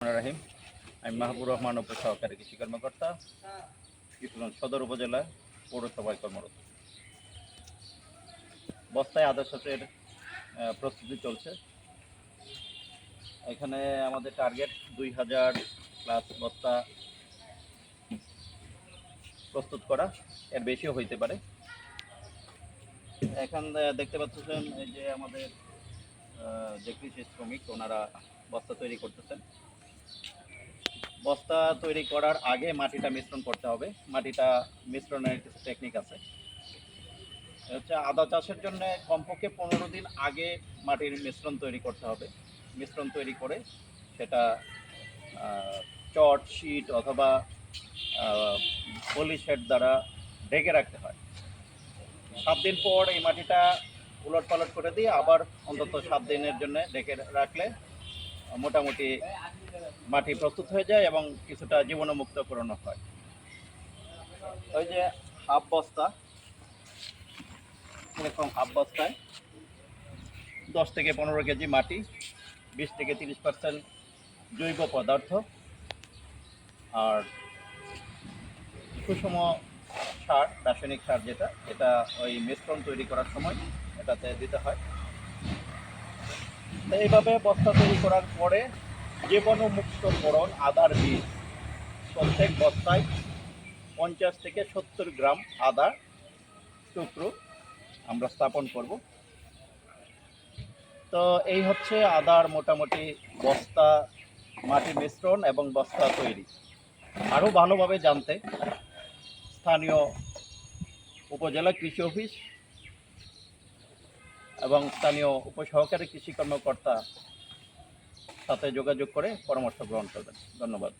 রাহিম। আমি মাহবুর রহমান উপ সহকারী কৃষি কর্মকর্তা কিশোরগঞ্জ সদর উপজেলা পৌরসভায় কর্মরত। বস্তায় আদা শস্যের আহ, প্রস্তুতি চলছে। এখানে আমাদের টার্গেট দুই হাজার প্লাস বস্তা প্রস্তুত করা। এর বেশিও হইতে পারে। এখন দেখতে পাচ্ছেন যে আমাদের যে কৃষি শ্রমিক ওনারা বস্তা তৈরি করতেছেন। বস্তা তৈরি করার আগে মাটিটা মিশ্রণ করতে হবে। মাটিটা মিশ্রণের টেকনিক আছে। হচ্ছে আদা চাষের জন্য কমপক্ষে পনেরো দিন আগে মাটির মিশ্রণ তৈরি করতে হবে। মিশ্রণ তৈরি করে সেটা চট শিট অথবা পলি শেড দ্বারা ঢেকে রাখতে হয়। সাত দিন পর এই মাটিটা উলট পালট করে দিয়ে আবার অন্তত সাত দিনের জন্য ঢেকে রাখলে মোটামুটি মাটি প্রস্তুত হয়ে যায় এবং কিছুটা জীবাণুমুক্ত করানো হয়। ওই যে হাফ বস্তা এরকম হাফ বস্তায় দশ থেকে পনেরো কেজি মাটি, বিশ থেকে তিরিশ পার্সেন্ট জৈব পদার্থ আর সুষম সার, রাসায়নিক সার যেটা, এটা ওই মিশ্রণ তৈরি করার সময় এটাতে দিতে হয়। তো এইভাবে বস্তা তৈরি করার পরে জীবাণু মুক্তকরণ আদার বীজ, প্রত্যেক বস্তায় পঞ্চাশ থেকে সত্তর গ্রাম আদা টুকরো আমরা স্থাপন করব। তো এই হচ্ছে আদার মোটামুটি বস্তা মাটি মিশ্রণ এবং বস্তা তৈরি। আরও ভালোভাবে জানতে স্থানীয় উপজেলা কৃষি অফিস এবং স্থানীয় উপসহকারী কৃষি কর্মকর্তা সাথে যোগাযোগ করে পরামর্শ গ্রহণ করবেন। ধন্যবাদ।